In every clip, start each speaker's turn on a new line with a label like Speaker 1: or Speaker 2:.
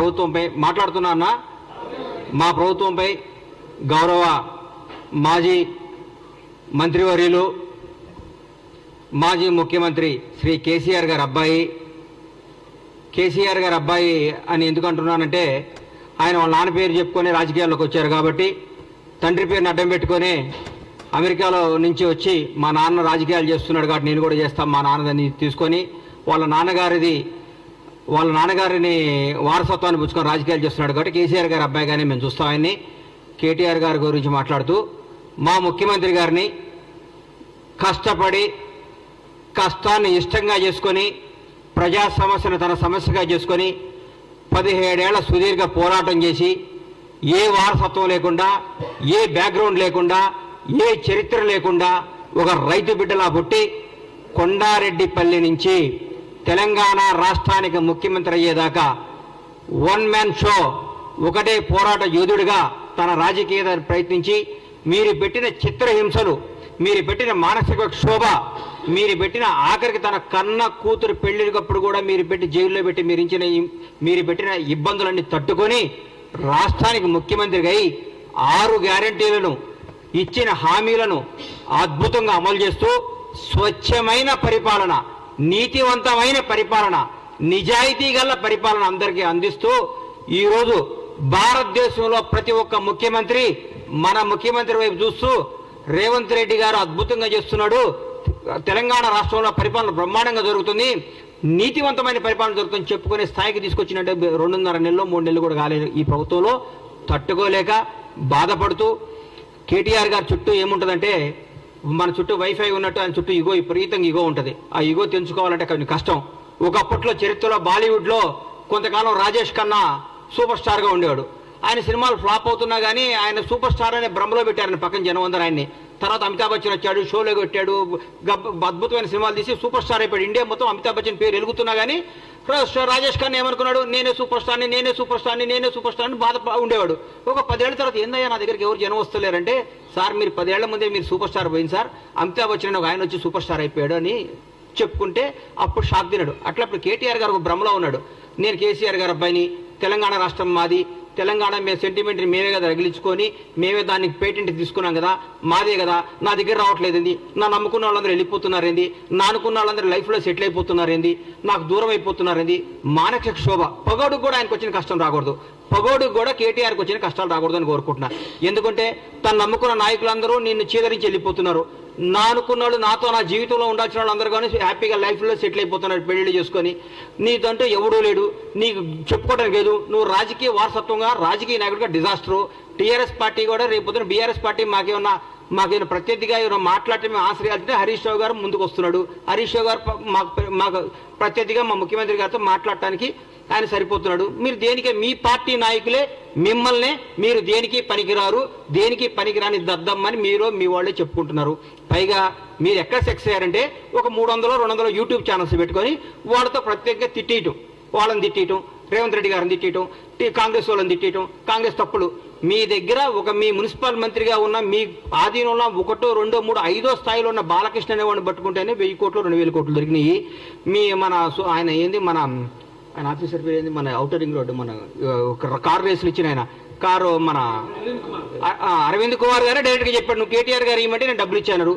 Speaker 1: ప్రభుత్వంపై మాట్లాడుతున్నా అన్న మా ప్రభుత్వంపై గౌరవ మాజీ మంత్రివర్యులు మాజీ ముఖ్యమంత్రి శ్రీ కేసీఆర్ గారి అబ్బాయి కేసీఆర్ గారి అబ్బాయి అని ఎందుకు అంటున్నానంటే ఆయన వాళ్ళ నాన్న పేరు చెప్పుకొని రాజకీయాల్లోకి వచ్చారు కాబట్టి తండ్రి పేరుని అడ్డం పెట్టుకొని అమెరికాలో నుంచి వచ్చి మా నాన్న రాజకీయాలు చేస్తున్నాడు కాబట్టి నేను కూడా చేస్తాను మా నాన్నదని తీసుకొని వాళ్ళ నాన్నగారిది వాళ్ళ నాన్నగారిని వారసత్వాన్ని పుచ్చుకొని రాజకీయాలు చేస్తున్నాడు కాబట్టి కేసీఆర్ గారి అబ్బాయిగానే మేము చూస్తాం ఆయన్ని. కేటీఆర్ గారి గురించి మాట్లాడుతూ మా ముఖ్యమంత్రి గారిని కష్టపడి కష్టాన్ని ఇష్టంగా చేసుకొని ప్రజా సమస్యను తన సమస్యగా చేసుకొని పదిహేడేళ్ళ సుదీర్ఘ పోరాటం చేసి ఏ వారసత్వం లేకుండా ఏ బ్యాక్గ్రౌండ్ లేకుండా ఏ చరిత్ర లేకుండా ఒక రైతు బిడ్డలా పుట్టి కొండారెడ్డిపల్లి నుంచి తెలంగాణ రాష్ట్రానికి ముఖ్యమంత్రి అయ్యేదాకా వన్ మ్యాన్ షో ఒకటే పోరాట యోధుడిగా తన రాజకీయ ప్రయత్నించి మీరు పెట్టిన చిత్రహింసలు మీరు పెట్టిన మానసిక క్షోభ మీరు పెట్టిన ఆఖరికి తన కన్న కూతురు పెళ్ళికప్పుడు కూడా మీరు పెట్టి జైల్లో పెట్టి మీరు ఇచ్చిన మీరు పెట్టిన ఇబ్బందులన్నీ తట్టుకొని రాష్ట్రానికి ముఖ్యమంత్రిగా అయి ఆరు గ్యారంటీలను ఇచ్చిన హామీలను అద్భుతంగా అమలు చేస్తూ స్వచ్ఛమైన పరిపాలన నీతివంతమైన పరిపాలన నిజాయితీ గల పరిపాలన అందరికీ అందిస్తూ ఈరోజు భారతదేశంలో ప్రతి ఒక్క ముఖ్యమంత్రి మన ముఖ్యమంత్రి వైపు చూస్తూ రేవంత్ రెడ్డి గారు అద్భుతంగా చేస్తున్నాడు. తెలంగాణ రాష్ట్రంలో పరిపాలన బ్రహ్మాండంగా జరుగుతుంది. నీతివంతమైన పరిపాలన జరుగుతుంది చెప్పుకునే స్థాయికి తీసుకొచ్చినట్టు రెండున్నర నెలలు మూడు నెలలు కూడా కాలేదు ఈ ప్రభుత్వంలో. తట్టుకోలేక బాధపడుతూ కేటీఆర్ గారి చుట్టూ ఏముంటుందంటే మన చుట్టూ వైఫై ఉన్నట్టు ఆయన చుట్టూ ఇగో విపరీతంగా ఇగో ఉంటుంది. ఆ ఇగో తెంచుకోవాలంటే కొంచెం కష్టం. ఒకప్పట్లో చరిత్రలో బాలీవుడ్లో కొంతకాలం రాజేష్ ఖన్నా సూపర్ స్టార్గా ఉండేవాడు. ఆయన సినిమాలు ఫ్లాప్ అవుతున్నా కానీ ఆయన సూపర్ స్టార్ అనే భ్రమలో పెట్టారని పక్కన జనం అందరూ ఆయన్ని. తర్వాత అమితాబ్ బచ్చన్ వచ్చాడు షోలో కొట్టాడు అద్భుతమైన సినిమాలు తీసి సూపర్ స్టార్ అయిపోయాడు. ఇండియా మొత్తం అమితాబ్ బచ్చన్ పేరు వెలుగుతున్నా కానీ రాజేష్ ఖాన్ ఏమనుకున్నాడు? నేనే సూపర్ స్టార్ని నేనే సూపర్ స్టార్ని నేనే సూపర్ స్టార్ని బాధ ఉండేవాడు. ఒక పదేళ్ళ తర్వాత ఏందయ్యా నా దగ్గరికి ఎవరు జనం వస్తలేరంటే సార్ మీరు పదేళ్ళ ముందే మీరు సూపర్ స్టార్ పోయింది సార్. అమితాబ్ బచ్చన్ ఒక ఆయన వచ్చి సూపర్ స్టార్ అయిపోయాడు అని చెప్పుకుంటే అప్పుడు షాక్ తిన్నాడు. అట్లప్పుడు కేటీఆర్ గారు ఒక భ్రమలో ఉన్నాడు. నేను కేసీఆర్ గారి అబ్బాయిని తెలంగాణ రాష్ట్రం మాది తెలంగాణ మీ సెంటిమెంట్ని మేమే కదా రగిలించుకొని మేమే దానికి పేటెంట్ తీసుకున్నాం కదా మాదే కదా నా దగ్గర రావట్లేదండి నా నమ్ముకున్న వాళ్ళందరూ వెళ్ళిపోతున్నారేంది నా అనుకున్న వాళ్ళందరూ లైఫ్లో సెటిల్ అయిపోతున్నారేంది నాకు దూరం అయిపోతున్నారేంది మానసిక శోభ పగోడుకు కూడా ఆయనకు వచ్చిన కష్టం రాకూడదు. పగోడుకు కూడా కేటీఆర్కి వచ్చిన కష్టాలు రాకూడదని కోరుకుంటున్నా. ఎందుకంటే తను నమ్ముకున్న నాయకులందరూ నిన్ను చీదరించి వెళ్ళిపోతున్నారు. నా అనుకున్నాడు వాళ్ళు నాతో నా జీవితంలో ఉండాల్సిన వాళ్ళందరూ కానీ హ్యాపీగా లైఫ్లో సెటిల్ అయిపోతున్నాడు పెళ్ళి చేసుకొని. నీదంటూ ఎవడూ లేడు. నీకు చెప్పుకోవడం లేదు. నువ్వు రాజకీయ వారసత్వంగా రాజకీయ నాయకుడిగా డిజాస్టరు టీఆర్ఎస్ పార్టీ కూడా రేపు పొద్దున బీఆర్ఎస్ పార్టీ మాకేమన్నా మాకేమైనా ప్రత్యర్థిగా ఏమైనా మాట్లాడితే మేము ఆశ్రయాలంటే హరీష్ రావు గారు ముందుకు వస్తున్నాడు హరీష్ రావు గారు మాకు మాకు ప్రత్యర్థిగా మా ముఖ్యమంత్రి గారితో మాట్లాడటానికి ఆయన సరిపోతున్నాడు. మీరు దేనికి మీ పార్టీ నాయకులే మిమ్మల్నే మీరు దేనికి పనికిరారు దేనికి పనికిరాని దద్దమ్మని మీరు మీ వాళ్ళే చెప్పుకుంటున్నారు. పైగా మీరు ఎక్కడ సెక్స్ అయ్యారంటే ఒక మూడు వందలు రెండు వందలు యూట్యూబ్ ఛానల్స్ పెట్టుకొని వాళ్ళతో ప్రత్యేకంగా తిట్టేయటం. వాళ్ళని తిట్టేయటం రేవంత్ రెడ్డి గారిని తిట్టేయటం కాంగ్రెస్ వాళ్ళని తిట్టేయటం కాంగ్రెస్ తప్పులు. మీ దగ్గర ఒక మీ మున్సిపల్ మంత్రిగా ఉన్న మీ ఆధీనంలో ఒకటో రెండో మూడో ఐదో స్థాయిలో ఉన్న బాలకృష్ణ అనేవాడిని పట్టుకుంటేనే వెయ్యి కోట్లు రెండు వేల కోట్లు దొరికినాయి. మీ మన ఆయన ఏంది? మన ఆయన ఆఫీసర్ పేరు ఏంది? మన అవుటర్ రింగ్ రోడ్డు మన కార్ రేసులు ఇచ్చిన ఆయన. కారు మన అరవింద్ కుమార్ గారే డైరెక్ట్గా చెప్పాడు. నువ్వు కేటీఆర్ గారు ఇవ్వమంటే నేను డబ్బులు ఇచ్చాను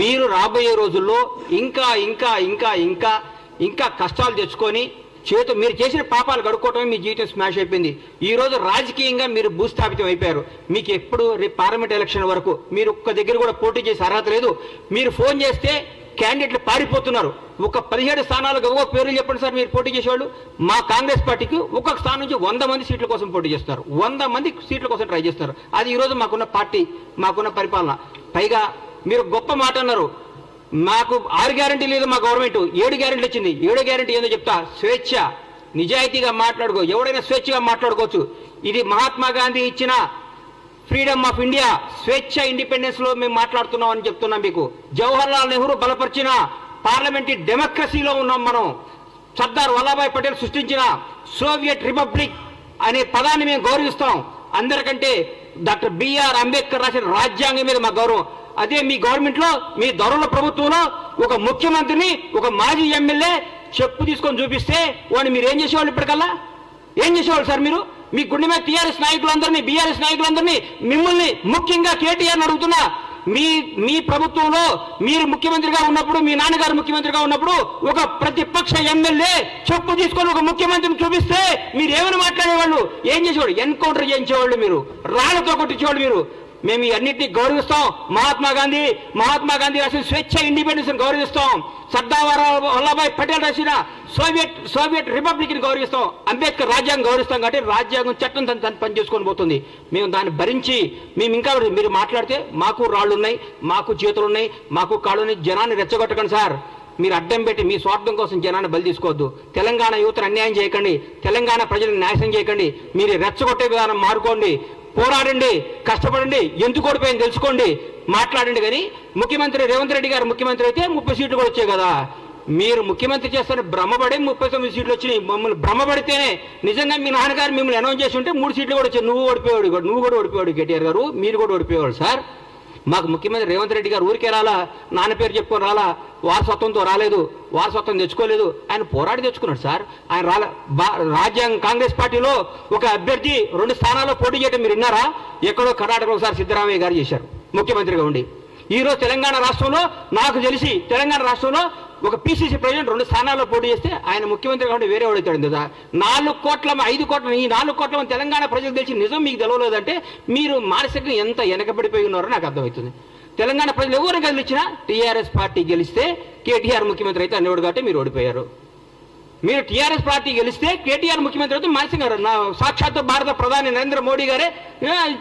Speaker 1: మీరు రాబోయే రోజుల్లో ఇంకా ఇంకా ఇంకా ఇంకా ఇంకా కష్టాలు తెచ్చుకొని చేతు మీరు చేసిన పాపాలు కడుక్కోవటమే మీ జీవితం స్మాష్ అయిపోయింది. ఈ రోజు రాజకీయంగా మీరు భూస్థాపితం అయిపోయారు. మీకు ఎప్పుడు రేపు పార్లమెంట్ ఎలక్షన్ వరకు మీరు ఒక్క దగ్గర కూడా పోటీ చేసే అర్హత లేదు. మీరు ఫోన్ చేస్తే క్యాండిడేట్లు పారిపోతున్నారు. ఒక పదిహేడు స్థానాలకు ఒక్కొక్క పేర్లు చెప్పండి సార్ మీరు పోటీ చేసేవాళ్ళు. మా కాంగ్రెస్ పార్టీకి ఒక్కొక్క స్థానం నుంచి వంద మంది సీట్ల కోసం పోటీ చేస్తున్నారు వంద మంది సీట్ల కోసం ట్రై చేస్తున్నారు అది ఈరోజు మాకున్న పార్టీ మాకున్న పరిపాలన. పైగా మీరు గొప్ప మాట అన్నారు. మాకు ఆరు గ్యారంటీ లేదు మా గవర్నమెంట్. ఏడు గ్యారంటీ వచ్చింది. ఏడో గ్యారంటీ ఏందో చెప్తా. స్వేచ్ఛ. నిజాయితీగా మాట్లాడుకో. ఎవడైనా స్వేచ్ఛగా మాట్లాడుకోవచ్చు. ఇది మహాత్మా గాంధీ ఇచ్చిన ఫ్రీడమ్ ఆఫ్ ఇండియా స్వేచ్ఛ ఇండిపెండెన్స్లో మేము మాట్లాడుతున్నాం అని చెప్తున్నాం మీకు. జవహర్ లాల్ నెహ్రూ బలపరిచిన పార్లమెంటరీ డెమోక్రసీలో ఉన్నాం మనం. సర్దార్ వల్లభాయ్ పటేల్ సృష్టించిన సోవియట్ రిపబ్లిక్ అనే పదాన్ని మేము గౌరవిస్తాం అందరికంటే డాక్టర్ బిఆర్ అంబేద్కర్ రాసిన రాజ్యాంగం మీద మా గౌరవం. అదే మీ గవర్నమెంట్లో మీ దొరల ప్రభుత్వంలో ఒక ముఖ్యమంత్రిని ఒక మాజీ ఎమ్మెల్యే చెప్పు తీసుకొని చూపిస్తే వాడిని మీరు ఏం చేసేవాళ్ళు ఇప్పటికల్లా? ఏం చేసేవాళ్ళు సార్ మీరు? మీ గుండె మీద టీఆర్ఎస్ నాయకులందరినీ బీఆర్ఎస్ నాయకులందరినీ మిమ్మల్ని ముఖ్యంగా కేటీఆర్ అడుగుతున్నా మీ మీ ప్రభుత్వంలో మీరు ముఖ్యమంత్రిగా ఉన్నప్పుడు మీ నాన్నగారు ముఖ్యమంత్రిగా ఉన్నప్పుడు ఒక ప్రతిపక్ష ఎమ్మెల్యే చెప్పు తీసుకొని ఒక ముఖ్యమంత్రిని చూపిస్తే మీరు ఏమని మాట్లాడేవాళ్ళు? ఏం చేసేవాళ్ళు? ఎన్కౌంటర్ చేయించేవాళ్ళు మీరు రాళ్ళతో కొట్టించేవాళ్ళు మీరు. మేము ఈ గౌరవిస్తాం. మహాత్మా గాంధీ మహాత్మా గాంధీ రాసిన స్వేచ్ఛ ఇండిపెండెన్స్ గౌరవిస్తాం. సర్దార్ వల్లభాయ్ పటేల్ రాసిన సోవియట్ సోవియట్ రిపబ్లిక్ని గౌరవిస్తాం. అంబేద్కర్ రాజ్యాంగం గౌరవిస్తాం కాబట్టి రాజ్యాంగం చట్టం తను తను పనిచేసుకొని పోతుంది. మేము దాన్ని భరించి మేము ఇంకా మీరు మాట్లాడితే మాకు రాళ్ళు ఉన్నాయి మాకు చేతులు ఉన్నాయి మాకు కాళ్ళు ఉన్నాయి జనాన్ని రెచ్చగొట్టకండి సార్. మీరు అడ్డం పెట్టి మీ స్వార్థం కోసం జనాన్ని బలి తీసుకోవద్దు. తెలంగాణ యువతను అన్యాయం చేయకండి. తెలంగాణ ప్రజలను నాశనం చేయకండి. మీరు రెచ్చగొట్టే విధానం మారుకోండి. పోరాడండి కష్టపడండి ఎందుకు ఓడిపోయింది తెలుసుకోండి మాట్లాడండి కానీ ముఖ్యమంత్రి రేవంత్ రెడ్డి గారు ముఖ్యమంత్రి అయితే ముప్పై సీట్లు కూడా వచ్చాయి కదా. మీరు ముఖ్యమంత్రి చేస్తారని భ్రమపడి ముప్పై తొమ్మిది సీట్లు వచ్చినాయి. మమ్మల్ని భ్రమపడితేనే నిజంగా మీ నాన్నగారు మిమ్మల్ని అనౌన్స్ చేసి ఉంటే మూడు సీట్లు కూడా వచ్చాయి. నువ్వు ఓడిపోయాడు నువ్వు కూడా ఓడిపోయాడు కేటీఆర్ గారు మీరు కూడా ఓడిపోయేవాడు సార్. మాకు ముఖ్యమంత్రి రేవంత్ రెడ్డి గారు ఊరికే రాలా నాన్న పేరు చెప్పుకొని రాలా వారసత్వంతో రాలేదు వారసత్వం తెచ్చుకోలేదు. ఆయన పోరాడి తెచ్చుకున్నాడు సార్. ఆయన రాలే బా- రాజ్యాంగ కాంగ్రెస్ పార్టీలో ఒక అభ్యర్థి రెండు స్థానాల్లో పోటీ చేయడం మీరు విన్నారా? ఎక్కడో కర్ణాటకలో సార్ సిద్ధరామయ్య గారు చేశారు. ముఖ్యమంత్రిగా ఉండి. ఈ రోజు తెలంగాణ రాష్ట్రంలో నాకు తెలిసి తెలంగాణ రాష్ట్రంలో ఒక పిసిసి ప్రెసిడెంట్ రెండు స్థానాల్లో పోటీ చేస్తే ఆయన ముఖ్యమంత్రి కాబట్టి వేరే వాడు కదా నాలుగు కోట్ల ఐదు కోట్ల ఈ నాలుగు కోట్ల తెలంగాణ ప్రజలకు తెలిసి నిజం మీకు తెలవలేదంటే మీరు మానసికంగా ఎంత వెనకబడిపోయి ఉన్నారో నాకు అర్థమవుతుంది. తెలంగాణ ప్రజలు ఎవరు గెలిచినా టీఆర్ఎస్ పార్టీ గెలిస్తే కేటీఆర్ ముఖ్యమంత్రి అయితే అనేవాడు కాబట్టి మీరు ఓడిపోయారు. మీరు టీఆర్ఎస్ పార్టీ గెలిస్తే కేటీఆర్ ముఖ్యమంత్రి అయితే మానసింగ్ గారు నా సాక్షాత్ భారత ప్రధాని నరేంద్ర మోడీ గారే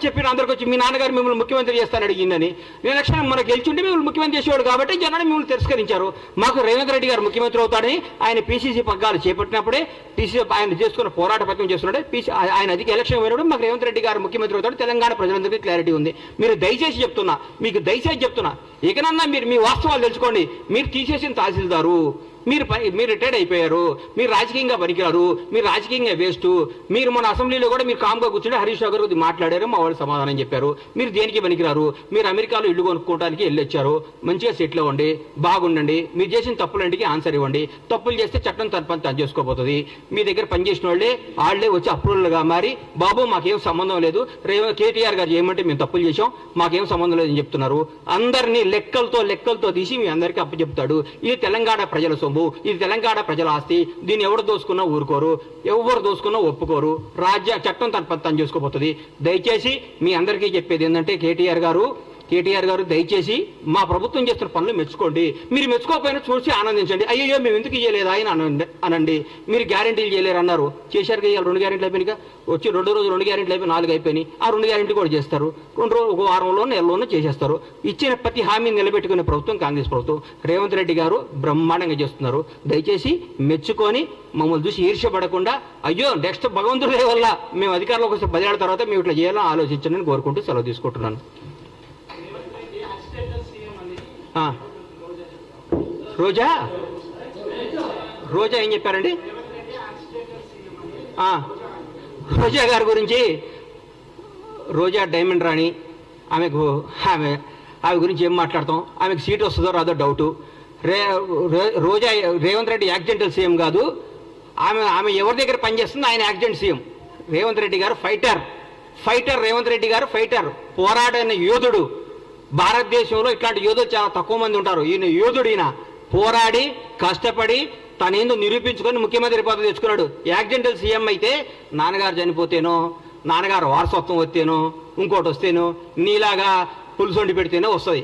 Speaker 1: చెప్పిన అందరికి వచ్చి మీ నాన్నగారు మిమ్మల్ని ముఖ్యమంత్రి చేస్తాను అడిగిందని. ఎలక్షన్ మనకు గెలిచుంటే మిమ్మల్ని ముఖ్యమంత్రి చేసేవాడు కాబట్టి జనాన్ని మిమ్మల్ని తిరస్కరించారు. మాకు రేవంత్ రెడ్డి గారు ముఖ్యమంత్రి అవుతాడని ఆయన పీసీసీ పగ్గాలు చేపట్టినప్పుడే పీసీ ఆయన చేసుకున్న పోరాట పథకం చేస్తున్నాడే. పీసీ ఆయన అధిక ఎలక్షన్ పోయినప్పుడు మాకు రేవంత్ రెడ్డి గారు ముఖ్యమంత్రి అవుతాడు. తెలంగాణ ప్రజలందరికీ క్లారిటీ ఉంది. మీరు దయచేసి చెప్తున్నా మీకు దయచేసి చెప్తున్నా ఇకనన్నా మీరు మీ వాస్తవాలు తెలుసుకోండి. మీరు తీసేసిన తహసీల్దారు. మీరు పని మీరు రిటైర్డ్ అయిపోయారు మీరు రాజకీయంగా పనికిరారు మీరు రాజకీయంగా వేస్ట్ మీరు మన అసెంబ్లీలో కూడా మీరు కామ్గా కూర్చుంటే హరీష్ రావు గారు మాట్లాడారు మా వాళ్ళు సమాధానం చెప్పారు. మీరు దేనికి పనికిరారు? మీరు అమెరికాలో ఇల్లు కొనుక్కోవడానికి వెళ్ళొచ్చారు. మంచిగా సెటిల్ అవ్వండి బాగుండండి మీరు చేసిన తప్పులంటికి ఆన్సర్ ఇవ్వండి. తప్పులు చేస్తే చట్టం తన పని తను చేసుకోబోతుంది. మీ దగ్గర పనిచేసిన వాళ్ళే వాళ్ళే వచ్చి అప్రూవల్గా మారి బాబు మాకేం సంబంధం లేదు. రేవ కేటీఆర్ గారు ఏమంటే మేము తప్పులు చేసాం మాకేం సంబంధం లేదని చెప్తున్నారు. అందరినీ లెక్కలతో లెక్కలతో తీసి మీ అందరికీ అప్పచెప్తాడు. ఇది తెలంగాణ ప్రజల సొమ్ము. ఇది తెలంగాణ ప్రజల ఆస్తి దీన్ని ఎవరు దోసుకున్నా ఊరుకోరు ఎవరు దోసుకున్నా ఒప్పుకోరు రాజ్య చట్టం తన పని తను చేసుకోబోతుంది దయచేసి మీ అందరికీ చెప్పేది ఏంటంటే కేటీఆర్ గారు కేటీఆర్ గారు దయచేసి మా ప్రభుత్వం చేస్తున్న పనులు మెచ్చుకోండి. మీరు మెచ్చుకోకపోయినా చూసి ఆనందించండి. అయ్యో మేము ఎందుకు చేయలేదా అని అనండి అనండి. మీరు గ్యారంటీలు చేయలేరు అన్నారు. చేశారు కదా రెండు గ్యారెంటీలు అయిపోయినాయి వచ్చి రెండు రోజులు రెండు గ్యారెంటీలు అయిపోయి నాలుగు అయిపోయినాయి. ఆ రెండు గ్యారెంటీ కూడా చేస్తారు. రెండు రోజు ఒక వారంలో నెలలోనూ చేసేస్తారు. ఇచ్చిన ప్రతి హామీని నిలబెట్టుకునే ప్రభుత్వం కాంగ్రెస్ ప్రభుత్వం. రేవంత్ రెడ్డి గారు బ్రహ్మాండంగా చేస్తున్నారు. దయచేసి మెచ్చుకొని మమ్మల్ని చూసి ఈర్ష్యపడకుండా అయ్యో నెక్స్ట్ భగవంతుడే వల్ల మేము అధికారంలోకి వస్తే పదేళ్ళ తర్వాత మేము ఇట్లా చేయాలని ఆలోచించండి కోరుకుంటూ సెలవు తీసుకుంటున్నాను. రోజా? రోజా ఏం చెప్పారండి? రోజా గారి గురించి రోజా డైమండ్ రాణి ఆమెకు ఆమె ఆమె గురించి ఏం మాట్లాడతాం? ఆమెకు సీట్ వస్తుందో రాదో డౌటు. రే రే- రోజా రేవంత్ రెడ్డి యాక్సిడెంటల్ సీఎం కాదు. ఆమె ఆమె ఎవరి దగ్గర పనిచేస్తుంది ఆయన యాక్సిడెంట్ సీఎం. రేవంత్ రెడ్డి గారు ఫైటర్. ఫైటర్ రేవంత్ రెడ్డి గారు ఫైటర్. పోరాడైన యోధుడు. భారతదేశంలో ఇట్లాంటి యోధులు చాలా తక్కువ మంది ఉంటారు. ఈయన యోధుడు ఈయన. పోరాడి కష్టపడి తనేందో నిరూపించుకొని ముఖ్యమంత్రి పదవి తెచ్చుకున్నాడు. యాక్సిడెంటల్ సీఎం అయితే నాన్నగారు చనిపోతేనో నాన్నగారు వారసత్వం వస్తేనో ఇంకోటి వస్తేనో నీలాగా పులుసొండి పెడితేనో పెడితేనే వస్తుంది.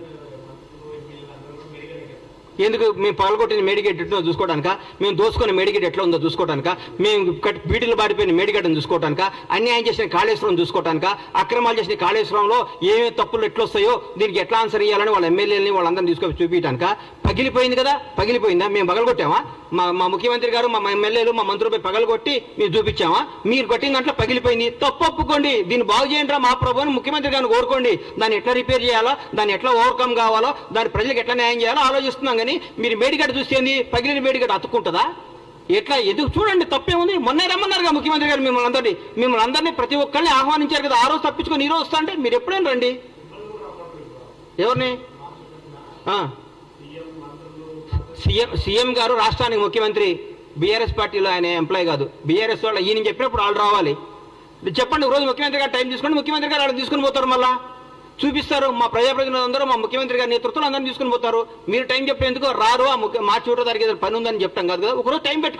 Speaker 1: ఎందుకు మేము పగలగొట్టిన మేడిగేట్ ఎట్లా ఉందో చూసుకోవడానిక? మేము దోసుకున్న మేడిగేట్ ఎట్లా ఉందో చూసుకోవడానిక? మేము కట్ బీటీలు పాడిపోయిన మేడిగడ్డను చూసుకోవడానిక? అన్యాయం చేసిన కాళేశ్వరం చూసుకోవడానిక? అక్రమాలు చేసిన కాళేశ్వరంలో ఏమేమి తప్పులు ఎట్లా వస్తాయో దీనికి ఎట్లా ఆన్సర్ ఇవ్వాలని వాళ్ళ ఎమ్మెల్యేలని వాళ్ళందరినీ తీసుకొని చూపించడానిక? పగిలిపోయింది కదా? పగిలిపోయిందా? మేము పగలగొట్టామా? మా మా ముఖ్యమంత్రి గారు మా ఎమ్మెల్యేలు మా మంత్రులపై పగలగొట్టి మీరు చూపించామా? మీరు కొట్టిన దాంట్లో పగిలిపోయింది. తప్పు ఒప్పుకోండి. దీన్ని బాగు చేయండి మా ప్రభు అని ముఖ్యమంత్రి గారిని కోరుకోండి. దాన్ని ఎట్లా రిపేర్ చేయాలో? దాన్ని ఎట్లా ఓవర్కమ్ కావాలో? దాని ప్రజలకు ఎట్లా న్యాయం చేయాలో? ఆలోచిస్తున్నాం కానీ మీరు మేడిగడ్డ చూస్తేంది పగిలిన మేడిగడ్డ అతుక్కుంటుందా? ఎట్లా? ఎందుకు? చూడండి తప్పేముంది మొన్నే రమ్మన్నారుగా ముఖ్యమంత్రి గారు మిమ్మల్ని అందరినీ. మిమ్మల్ని అందరినీ ప్రతి ఒక్కరిని ఆహ్వానించారు కదా. ఆ రోజు తప్పించుకొని ఈ రోజు వస్తా అంటే మీరు ఎప్పుడైనా రండి. ఎవరిని? ఆ. సీఎం సీఎం గారు రాష్ట్రానికి ముఖ్యమంత్రి. బీఆర్ఎస్ పార్టీలో ఆయన ఎంప్లాయ్ కాదు. బీఆర్ఎస్ వాళ్ళు ఈయన చెప్పినప్పుడు వాళ్ళు రావాలి. చెప్పండి రోజు ముఖ్యమంత్రి గారు టైం తీసుకొని ముఖ్యమంత్రి గారు వాళ్ళు తీసుకుని పోతారు మళ్ళా. చూపిస్తారు. మా ప్రజా అందరూ మా ముఖ్యమంత్రి గారి నేతృత్వంలో అందరిని తీసుకుని పోతారు. మీరు టైం చెప్పేందుకు రారు. ఆ ముఖ్య మా ఒకటో తారీఖు పని ఉందని చెప్తాం కాదు కదా. ఒకరోజు టైం పెట్టి